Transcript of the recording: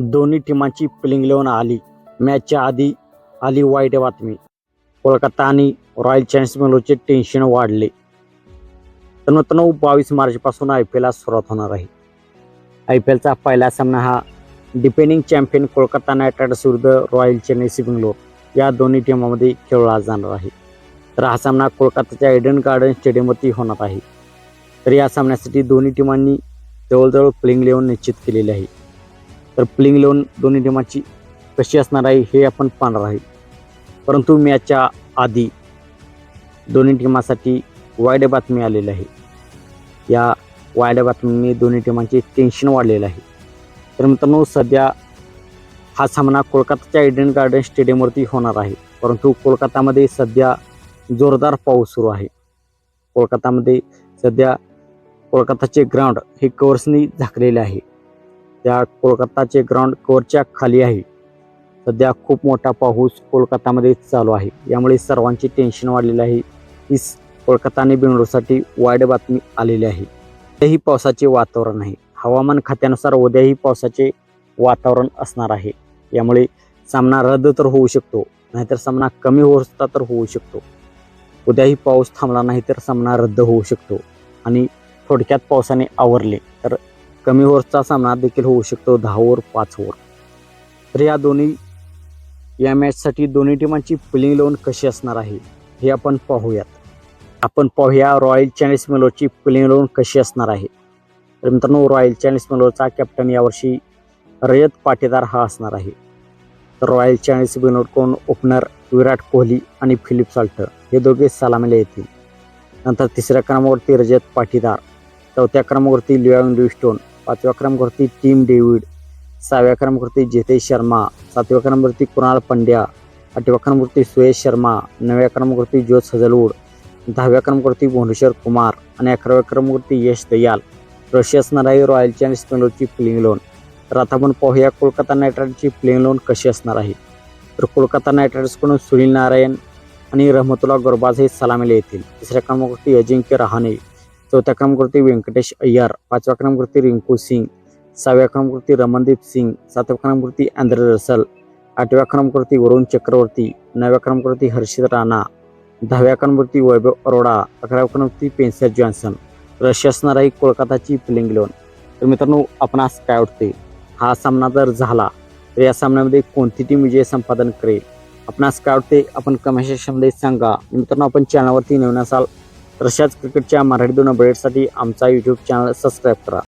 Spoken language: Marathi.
दोन्ही टीमांची प्लेइंग इलेव्हन आली. मॅचच्या आधी आली वाईट बातमी. कोलकाता आणि रॉयल चॅलेंजर्स बेंगलोरचे टेन्शन वाढले. तर बावीस मार्चपासून आय पी एलला सुरुवात होणार आहे. आय पी एलचा पहिला सामना हा depending champion Kolkata knight riders विरुद्ध रॉयल चेन्नई बेंगलोर या दोन्ही टीमामध्ये खेळला जाणार आहे. तर हा सामना कोलकाताच्या एडन गार्डन स्टेडियमवरती होणार आहे. तर या सामन्यासाठी दोन्ही टीमांनी जवळजवळ प्लेइंग इलेव्हन निश्चित केलेले आहे. तर प्लेइंग इलेव्हन दोन्ही टीमाची कशी असणार आहे हे आपण पाहणार आहे. परंतु मॅचच्या आधी दोन्ही टीमासाठी वाईट बातमी आलेली आहे. या वाईट बातमीने दोन्ही टीमांचे टेन्शन वाढलेलं आहे. तर मित्रांनो सध्या हा सामना कोलकाताच्या इडन गार्डन स्टेडियमवरती होणार आहे. परंतु कोलकातामध्ये सध्या जोरदार पाऊस सुरू आहे. कोलकातामध्ये सध्या कोलकाताचे ग्राउंड हे कवर्सनी झाकलेले आहे. त्या कोलकाताचे ग्राउंड कवरच्या खाली आहे. सध्या खूप मोठा पाऊस कोलकातामध्ये चालू आहे. यामुळे सर्वांची टेन्शन वाढलेलं आहे. ही कोलकाता आणि बेंगळूरसाठी वाईट बातमी आलेली आहे. उद्याही पावसाचे वातावरण आहे. हवामान खात्यानुसार उद्याही पावसाचे वातावरण असणार आहे. यामुळे सामना रद्द तर होऊ शकतो नाहीतर सामना कमी होता तर होऊ शकतो. उद्याही पाऊस थांबला नाही तर सामना रद्द होऊ शकतो. आणि थोडक्यात पावसाने आवरले. कमी ओव्हरचा सामना देखील होऊ शकतो दहा ओव्हर पाच ओव्हर. तर या दोन्ही या मॅचसाठी दोन्ही टीमांची प्लेइंग लोन कशी असणार आहे हे आपण पाहूयात. आपण पाहूया रॉयल चॅलेंज मेलोची प्लेइंग लोन कशी असणार आहे. तर मित्रांनो रॉयल चॅलेंज मेलोचा कॅप्टन यावर्षी रयत पाटीदार हा असणार आहे. तर रॉयल चॅलेंज बेंगलोरकडून ओपनर विराट कोहली आणि फिलिप साल्ट हे दोघे सलामीला येतील. नंतर तिसऱ्या क्रमांकावरती रजत पाटीदार. चौथ्या क्रमांकावरती लिओन लिव्हस्टोन पाचव्या क्रमांकावरती टीम डेव्हिड सहाव्या क्रमांकावरती जितेश शर्मा सातव्या क्रमांकावरती कुणाल पंड्या आठव्या क्रमांकावरती सुयश शर्मा नवव्या क्रमांकावरती ज्योत सजलवूड दहाव्या क्रमांकावरती भुवनेश्वर कुमार आणि अकराव्या क्रमांकावरती यश दयाल. रशी असणार आहे रॉयल चॅलेंज बेंगलोरची प्लेइंग लोन. तर आता आपण पाहूया कोलकाता नाईट रायडर्सची प्लेइंग लोन कशी असणार आहे. तर कोलकाता नाईट रायडर्सकडून सुनील नारायण आणि रहमतुल्ला गुरबाज हे सलामीला येतील. तिसऱ्या क्रमांकावरती अजिंक्य रहाणे. चौथ्या क्रमांकावरती व्यंकटेश अय्यर पाचव्या क्रमांकावरती रिंकू सिंग सहाव्या क्रमांकावरती रमनदीप सिंग सातव्या क्रमांकावरती अँद्रे रसल आठव्या क्रमांकावरती वरुण चक्रवर्ती नवव्या क्रमांकावरती हर्षित राणा दहाव्या क्रमांकावरती वैभव अरोडा अकराव्या क्रमांकावरती पेन्सर जॉन्सन. रशी असणार आहे कोलकाताची प्लेइंग लोन तर मित्रांनो आपणास काय वाटते हा सामना जर झाला तर या सामन्यामध्ये कोणती टीम विजय संपादन करेल? आपणास काय वाटते आपण कमेंट सेक्शनमध्ये सांगा. मित्रांनो आपण चॅनलवरती नवीन असाल तर अशाच क्रिकेटच्या मराठी दोन अपडेटसाठी आमचा यूट्यूब चॅनल सबस्क्राईब करा.